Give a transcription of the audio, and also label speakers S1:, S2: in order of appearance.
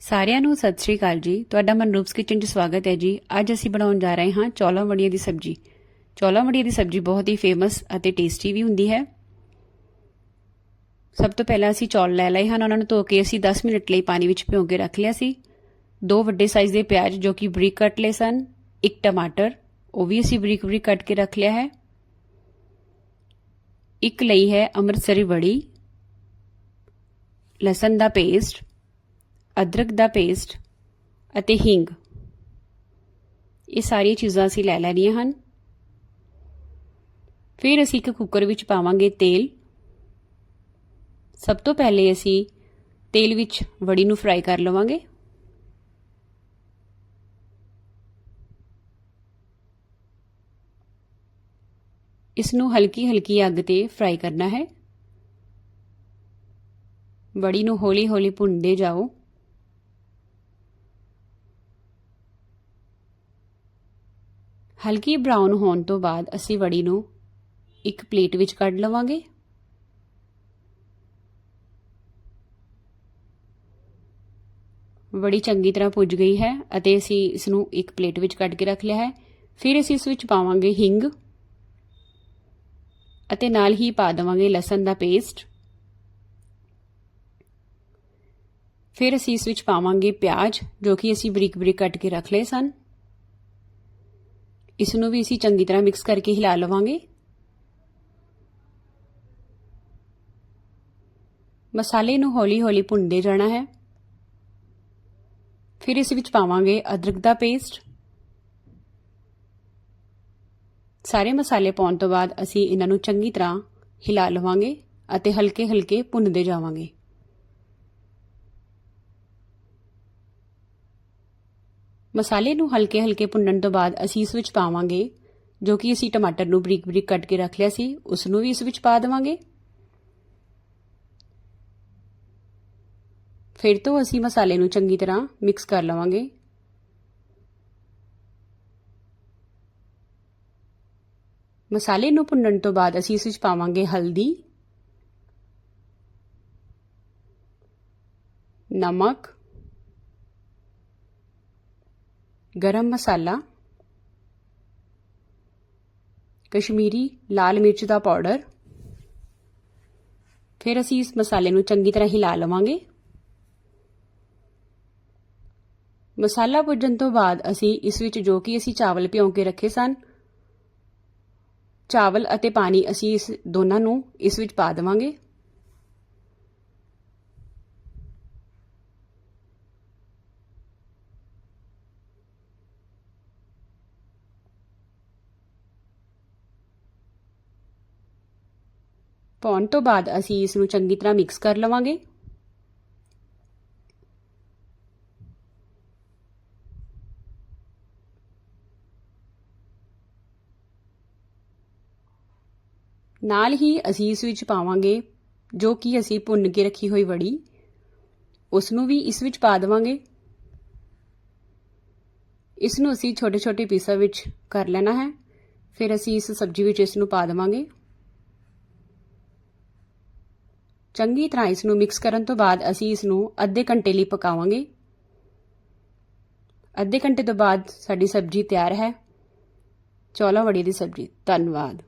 S1: ਸਾਰਿਆਂ ਨੂੰ ਸਤਿ ਸ਼੍ਰੀ ਅਕਾਲ ਜੀ। ਤੁਹਾਡਾ ਮਨਰੂਪਸ ਕਿਚਨ 'ਚ ਸਵਾਗਤ ਹੈ ਜੀ। ਅੱਜ ਅਸੀਂ ਬਣਾਉਣ ਜਾ ਰਹੇ ਹਾਂ ਚੌਲਾਂ ਵੜੀਆਂ ਦੀ ਸਬਜ਼ੀ। ਚੌਲਾਂ ਵੜੀਆਂ ਦੀ ਸਬਜ਼ੀ ਬਹੁਤ ਹੀ ਫੇਮਸ ਅਤੇ ਟੇਸਟੀ ਵੀ ਹੁੰਦੀ ਹੈ। ਸਭ ਤੋਂ ਪਹਿਲਾਂ ਅਸੀਂ ਚੌਲ ਲੈ ਲਏ ਹਨ। ਉਹਨਾਂ ਨੂੰ ਧੋ ਕੇ ਅਸੀਂ 10 ਮਿੰਟ ਲਈ ਪਾਣੀ ਵਿੱਚ ਭਿਓ ਕੇ ਰੱਖ ਲਿਆ ਸੀ। ਦੋ ਵੱਡੇ ਸਾਈਜ਼ ਦੇ ਪਿਆਜ਼ ਜੋ ਕਿ ਬਰੀਕ ਕੱਟ ਲਏ ਸਨ, ਇੱਕ ਟਮਾਟਰ, ਉਹ ਵੀ ਅਸੀਂ ਬਰੀਕ ਬਰੀਕ ਕੱਟ ਕੇ ਰੱਖ ਲਿਆ ਹੈ। ਇੱਕ ਲਈ ਹੈ ਅੰਮ੍ਰਿਤਸਰੀ ਵੜੀ, ਲਸਣ ਦਾ ਪੇਸਟ ਅਦਰਕ ਦਾ ਪੇਸਟ ਅਤੇ ਹਿੰਗ। ਇਹ ਸਾਰੀਆਂ ਚੀਜ਼ਾਂ ਅਸੀਂ ਲੈ ਲੈਣੀਆਂ ਹਨ। ਫਿਰ ਅਸੀਂ ਇੱਕ ਕੁੱਕਰ ਵਿੱਚ ਪਾਵਾਂਗੇ ਤੇਲ। ਸਭ ਤੋਂ ਪਹਿਲੇ ਅਸੀਂ ਤੇਲ ਵਿੱਚ ਵੜੀ ਨੂੰ ਫਰਾਈ ਕਰ ਲਵਾਂਗੇ। ਇਸ ਨੂੰ ਹਲਕੀ ਹਲਕੀ ਅੱਗ ਤੇ ਫਰਾਈ ਕਰਨਾ ਹੈ। ਵੜੀ ਨੂੰ ਹੌਲੀ ਹੌਲੀ ਭੁੰਨਦੇ ਜਾਓ। ਹਲਕੀ ਬ੍ਰਾਊਨ ਹੋਣ ਤੋਂ ਬਾਅਦ ਅਸੀਂ ਵੜੀ ਨੂੰ ਇੱਕ ਪਲੇਟ ਵਿੱਚ ਕੱਢ ਲਵਾਂਗੇ। ਵੜੀ ਚੰਗੀ ਤਰ੍ਹਾਂ ਭੁੱਜ ਗਈ ਹੈ ਅਤੇ ਅਸੀਂ ਇਸ ਨੂੰ ਇੱਕ ਪਲੇਟ ਵਿੱਚ ਕੱਢ ਕੇ ਰੱਖ ਲਿਆ ਹੈ। ਫਿਰ ਅਸੀਂ ਇਸ ਵਿੱਚ ਪਾਵਾਂਗੇ ਹਿੰਗ ਅਤੇ ਨਾਲ ਹੀ ਪਾ ਦੇਵਾਂਗੇ ਲਸਣ ਦਾ ਪੇਸਟ ਫਿਰ ਅਸੀਂ ਇਸ ਵਿੱਚ ਪਾਵਾਂਗੇ ਪਿਆਜ਼ ਜੋ ਕਿ ਅਸੀਂ ਬਰੀਕ ਬਰੀਕ ਕੱਟ ਕੇ ਰੱਖ ਲਏ ਸਨ। ਇਸ ਨੂੰ ਵੀ ਅਸੀਂ ਚੰਗੀ ਤਰ੍ਹਾਂ ਮਿਕਸ ਕਰਕੇ ਹਿਲਾ ਲਵਾਂਗੇ। ਮਸਾਲੇ ਨੂੰ ਹੌਲੀ-ਹੌਲੀ ਭੁੰਨਦੇ ਜਾਣਾ ਹੈ। ਫਿਰ ਇਸ ਵਿੱਚ ਪਾਵਾਂਗੇ ਅਦਰਕ ਦਾ ਪੇਸਟ ਸਾਰੇ ਮਸਾਲੇ ਪਾਉਣ ਤੋਂ ਬਾਅਦ ਅਸੀਂ ਇਹਨਾਂ ਨੂੰ ਚੰਗੀ ਤਰ੍ਹਾਂ ਹਿਲਾ ਲਵਾਂਗੇ ਅਤੇ ਹਲਕੇ-ਹਲਕੇ ਭੁੰਨਦੇ ਜਾਵਾਂਗੇ। ਮਸਾਲੇ ਨੂੰ ਹਲਕੇ-ਹਲਕੇ ਭੁੰਨਣ ਤੋਂ ਬਾਅਦ ਅਸੀਂ ਇਸ ਵਿੱਚ ਪਾਵਾਂਗੇ ਜੋ ਕਿ ਅਸੀਂ ਟਮਾਟਰ ਨੂੰ ਬਰੀਕ-ਬਰੀਕ ਕੱਟ ਕੇ ਰੱਖ ਲਿਆ ਸੀ, ਉਸ ਨੂੰ ਵੀ ਇਸ ਵਿੱਚ ਪਾ ਦੇਵਾਂਗੇ। ਫਿਰ ਤੋਂ ਅਸੀਂ ਮਸਾਲੇ ਨੂੰ ਚੰਗੀ ਤਰ੍ਹਾਂ ਮਿਕਸ ਕਰ ਲਵਾਂਗੇ। ਮਸਾਲੇ ਨੂੰ ਭੁੰਨਣ ਤੋਂ ਬਾਅਦ ਅਸੀਂ ਇਸ ਵਿੱਚ ਪਾਵਾਂਗੇ ਹਲਦੀ, ਨਮਕ ਗਰਮ ਮਸਾਲਾ, ਕਸ਼ਮੀਰੀ ਲਾਲ ਮਿਰਚ ਦਾ ਪਾਊਡਰ, ਫਿਰ ਅਸੀਂ ਇਸ ਮਸਾਲੇ ਨੂੰ ਚੰਗੀ ਤਰ੍ਹਾਂ ਹਿਲਾ ਲਵਾਂਗੇ। ਮਸਾਲਾ ਭੁੱਜਣ ਤੋਂ ਬਾਅਦ ਅਸੀਂ ਇਸ ਵਿੱਚ ਜੋ ਕਿ ਅਸੀਂ ਚਾਵਲ ਭਿਉਂ ਕੇ ਰੱਖੇ ਸਨ, ਚਾਵਲ ਅਤੇ ਪਾਣੀ ਅਸੀਂ ਇਸ ਦੋਨਾਂ ਨੂੰ ਇਸ ਵਿੱਚ ਪਾ ਦੇਵਾਂਗੇ। ਪਾਉਣ ਤੋਂ ਬਾਅਦ ਅਸੀਂ ਇਸ ਨੂੰ ਚੰਗੀ ਤਰ੍ਹਾਂ ਮਿਕਸ ਕਰ ਲਵਾਂਗੇ। ਨਾਲ ਹੀ ਅਸੀਂ ਇਸ ਵਿੱਚ ਪਾਵਾਂਗੇ ਜੋ ਕਿ ਅਸੀਂ ਭੁੰਨ ਕੇ ਰੱਖੀ ਹੋਈ ਵੜੀ। ਉਸ ਨੂੰ ਵੀ ਇਸ ਵਿੱਚ ਪਾ ਦੇਵਾਂਗੇ। ਇਸ ਨੂੰ ਅਸੀਂ ਛੋਟੇ-ਛੋਟੇ ਪੀਸਾਂ ਵਿੱਚ ਕਰ ਲੈਣਾ ਹੈ। ਫਿਰ ਅਸੀਂ ਇਸ ਸਬਜ਼ੀ ਵਿੱਚ ਇਸ ਨੂੰ ਪਾ ਦੇਵਾਂਗੇ। ਚੰਗੀ ਤਰ੍ਹਾਂ ਇਸ ਨੂੰ ਮਿਕਸ ਕਰਨ ਤੋਂ ਬਾਅਦ ਅਸੀਂ ਇਸ ਨੂੰ ਅੱਧੇ ਘੰਟੇ ਲਈ ਪਕਾਵਾਂਗੇ। ਅੱਧੇ ਘੰਟੇ ਤੋਂ ਬਾਅਦ ਸਾਡੀ ਸਬਜ਼ੀ ਤਿਆਰ ਹੈ। ਚੌਲਾ ਵੜੀ ਦੀ ਸਬਜ਼ੀ। ਧੰਨਵਾਦ।